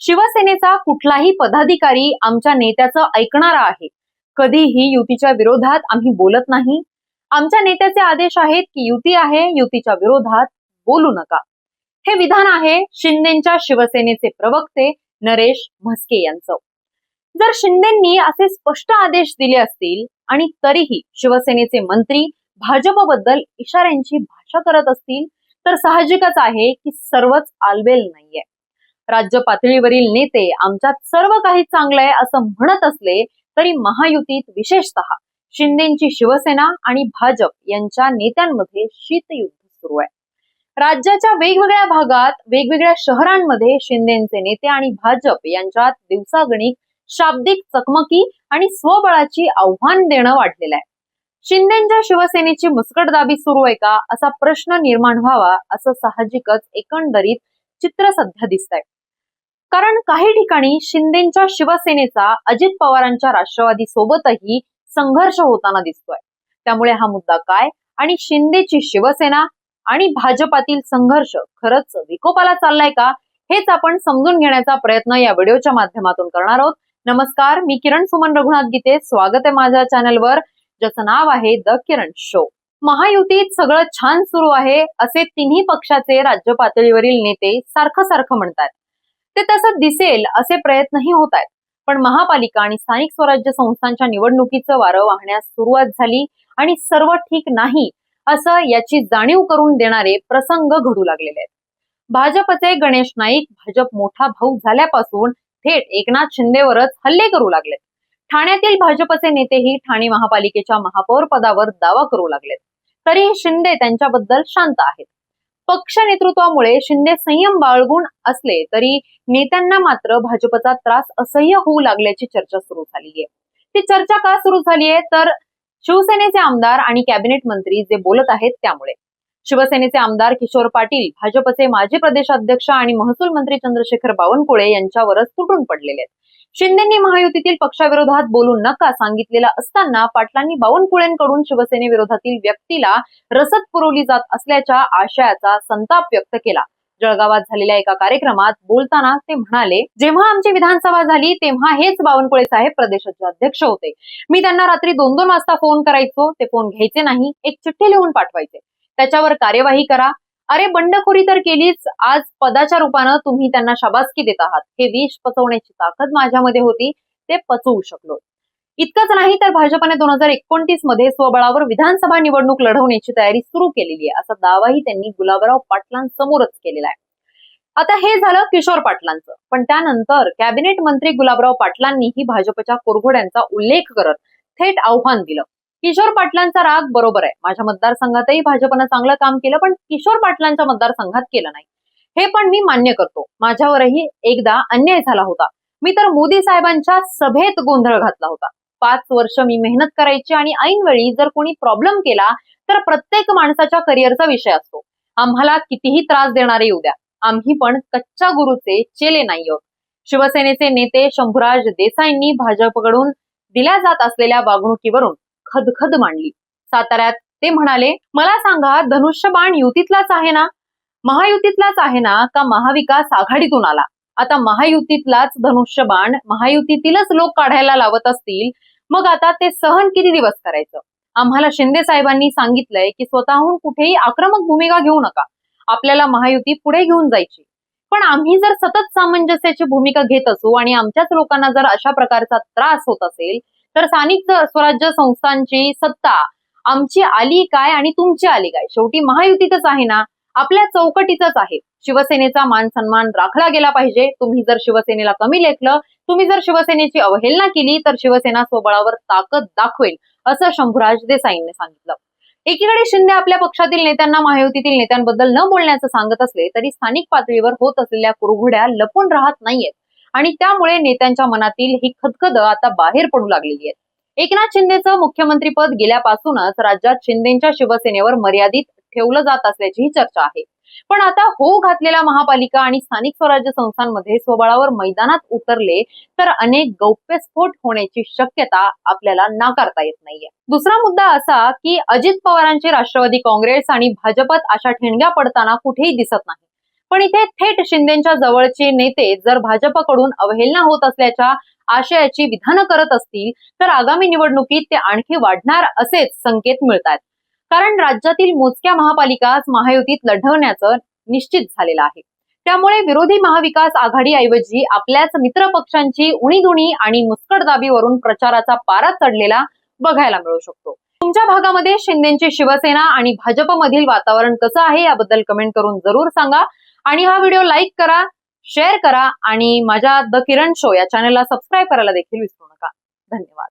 शिवसेनेचा कुठलाही पदाधिकारी आमच्या नेत्याचं ऐकणारा आहे. कधीही युतीच्या विरोधात आम्ही बोलत नाही. आमच्या नेत्याचे आदेश आहेत की युती आहे युतीच्या विरोधात बोलू नका. हे विधान आहे शिंदेच्या शिवसेनेचे प्रवक्ते नरेश म्हस्के यांचं. जर शिंदेंनी असे स्पष्ट आदेश दिले असतील आणि तरीही शिवसेनेचे मंत्री भाजपबद्दल इशाऱ्यांची भाषा करत असतील तर साहजिकच आहे की सर्वच आलबेल नाहीये. राज्य पातळीवरील नेते आमच्यात सर्व काही चांगलं आहे असं म्हणत असले तरी महायुतीत विशेषतः शिंदेची शिवसेना आणि भाजप यांच्या नेत्यांमध्ये शीतयुद्ध सुरू आहे. राज्याच्या वेगवेगळ्या भागात वेगवेगळ्या शहरांमध्ये शिंदेचे नेते आणि भाजप यांच्यात दिवसागणिक शाब्दिक चकमकी आणि स्वबळाची आव्हान देणं वाढलेलं आहे. शिंदेच्या शिवसेनेची मुस्कटदाबी सुरू आहे का असा प्रश्न निर्माण व्हावा असं साहजिकच एकंदरीत चित्र सध्या दिसत आहे कारण काही ठिकाणी शिंदेच्या शिवसेनेचा अजित पवारांच्या राष्ट्रवादी सोबतही संघर्ष होताना दिसतोय. त्यामुळे हा मुद्दा काय? आणि शिंदेची शिवसेना आणि भाजपातील संघर्ष खरंच विकोपाला चाललाय का? हेच आपण समजून घेण्याचा प्रयत्न या व्हिडिओच्या माध्यमातून करणार आहोत. नमस्कार मी किरण सुमन रघुनाथ गीते. स्वागत आहे माझ्या चॅनलवर. ज्याचं नाव आहे द किरण शो. महायुतीत सगळं छान सुरू आहे असे तिन्ही पक्षाचे राज्य पातळीवरील नेते सारखं सारखं म्हणतात ते तसं दिसेल असे प्रयत्नही होत आहेत. पण महापालिका आणि स्थानिक स्वराज्य संस्थांच्या निवडणुकीचं वारं वाहण्यास सुरुवात झाली आणि सर्व ठीक नाही असं याची जाणीव करून देणारे प्रसंग घडू लागलेले आहेत. भाजपचे गणेश नाईक भाजप मोठा भाऊ झाल्यापासून थेट एकनाथ शिंदेवरच हल्ले करू लागलेत. ठाण्यातील भाजपचे नेतेही ठाणे महापालिकेच्या महापौर पदावर दावा करू लागलेत. तरीही शिंदे त्यांच्याबद्दल शांत आहेत. पक्ष नेतृत्वामुळे शिंदे संयम बाळगून असले तरी नेत्यांना मात्र भाजपचा त्रास असह्य होऊ लागल्याची चर्चा सुरू झाली आहे ती चर्चा का सुरू झाली आहे तर शिवसेनेचे आमदार आणि कॅबिनेट मंत्री जे बोलत आहेत त्यामुळे. शिवसेनेचे आमदार किशोर पाटील भाजपचे माजी प्रदेशाध्यक्ष आणि महसूल मंत्री चंद्रशेखर बावनकुळे यांच्यावरच तुटून पडलेले आहेत. शिंदेंनी महायुतीतील पक्षाविरोधात बोलू नका सांगितलेला असताना पाटलांनी बावनकुळेंकडून शिवसेनेविरोधातील व्यक्तीला रसद पुरवली जात असल्याच्या आशयाचा संताप व्यक्त केला. जळगावात झालेल्या एका कार्यक्रमात बोलताना ते म्हणाले जेव्हा आमची विधानसभा झाली तेव्हा हेच बावनकुळे साहेब प्रदेशाचे अध्यक्ष होते. मी त्यांना रात्री दोन दोन वाजता फोन करायचो ते फोन घ्यायचे नाही एक चिठ्ठी लिहून पाठवायचे. त्याच्यावर कार्यवाही करा अरे बंडखोरी तर केलीच. आज पदाच्या रूपानं तुम्ही त्यांना शाबासकी देत आहात. हे विष पचवण्याची ताकद माझ्यामध्ये होती. ते पचवू शकलो. इतकंच नाही तर भाजपाने दोन हजार एकोणतीसमध्ये स्वबळावर विधानसभा निवडणूक लढवण्याची तयारी सुरू केलेली आहे. असा दावाही त्यांनी गुलाबराव पाटलांसमोरच केलेला आहे. आता हे झालं किशोर पाटलांचं. पण त्यानंतर कॅबिनेट मंत्री गुलाबराव पाटलांनीही भाजपच्या कोरघोड्यांचा उल्लेख करत थेट आव्हान दिलं. किशोर पाटलांचा राग बरोबर आहे. माझ्या मतदारसंघातही भाजपनं चांगलं काम केलं पण किशोर पाटलांच्या मतदारसंघात केलं नाही. हे पण मी मान्य करतो. माझ्यावरही एकदा अन्याय झाला होता. मी तर मोदी साहेबांच्या सभेत गोंधळ घातला होता. पाच वर्ष मी मेहनत करायची आणि ऐनवेळी जर कोणी प्रॉब्लेम केला तर प्रत्येक माणसाच्या करिअरचा विषय असतो. आम्हाला कितीही त्रास देणारे येऊ द्या. आम्ही पण कच्च्या गुरुचे चेले नाही आहोत. शिवसेनेचे नेते शंभूराज देसाईंनी भाजपकडून दिल्या जात असलेल्या वागणुकीवरून खदखद मांडली. साताऱ्यात ते म्हणाले मला सांगा धनुष्यबाण युतीतलाच आहे ना? महायुतीतलाच आहे ना का महाविकास आघाडीतून आला? आता महायुतीतलाच धनुष्यबाण महायुतीतीलच लोक काढायला लावत असतील मग आता ते सहन किती दिवस करायचं? आम्हाला शिंदे साहेबांनी सांगितलंय की स्वतःहून कुठेही आक्रमक भूमिका घेऊ नका. आपल्याला महायुती पुढे घेऊन जायची. पण आम्ही जर सतत सामंजस्याची भूमिका घेत असू आणि आमच्याच लोकांना जर अशा प्रकारचा त्रास होत असेल तर स्थानिक स्वराज्य संस्थांची सत्ता आमची आली काय आणि तुमची आली काय? शेवटी महायुतीतच आहे ना. आपल्या चौकटीतच आहे. शिवसेनेचा मान सन्मान राखला गेला पाहिजे. तुम्ही जर शिवसेनेला कमी लेखलं तुम्ही जर शिवसेनेची अवहेलना केली तर शिवसेना स्वबळावर ताकद दाखवेल असं शंभूराज देसाईंनी सांगितलं. एकीकडे शिंदे आपल्या पक्षातील नेत्यांना महायुतीतील नेत्यांबद्दल न बोलण्याचं सांगत असले तरी स्थानिक पातळीवर होत असलेल्या कुरघुड्या लपून राहत नाहीयेत. आणि त्यामुळे नेत्यांच्या मनातील ही खदखद आता बाहेर पडू लागलेली आहे एकनाथ शिंदेचं मुख्यमंत्रीपद गेल्यापासूनच राज्यात शिंदेच्या शिवसेनेवर मर्यादित ठेवलं जात असल्याचीही चर्चा आहे. पण आता हो घातलेल्या महापालिका आणि स्थानिक स्वराज्य संस्थांमध्ये स्वबळावर मैदानात उतरले तर अनेक गौप्यस्फोट होण्याची शक्यता आपल्याला नाकारता येत नाहीये. दुसरा मुद्दा असा की अजित पवारांची राष्ट्रवादी काँग्रेस आणि भाजपत अशा ठेणग्या पडताना कुठेही दिसत नाही. पण इथे थेट शिंदेच्या जवळचे नेते जर भाजपकडून अवहेलना होत असल्याच्या आशयाची विधानं करत असतील तर आगामी निवडणुकीत ते आणखी वाढणार असेच संकेत मिळतात कारण राज्यातील मोजक्या महापालिकाच महायुतीत लढवण्याचं निश्चित झालेलं आहे. त्यामुळे विरोधी महाविकास आघाडीऐवजी आपल्याच मित्र पक्षांची उणीधुणी आणि मुस्कटदाबीवरून प्रचाराचा पारा चढलेला बघायला मिळू शकतो. तुमच्या भागामध्ये शिंदेची शिवसेना आणि भाजपमधील वातावरण कसं आहे याबद्दल कमेंट करून जरूर सांगा. आणि हा व्हिडिओ लाईक करा शेअर करा आणि माझ्या द किरण शो या चॅनलला सबस्क्राईब करायला देखील विसरू नका. धन्यवाद.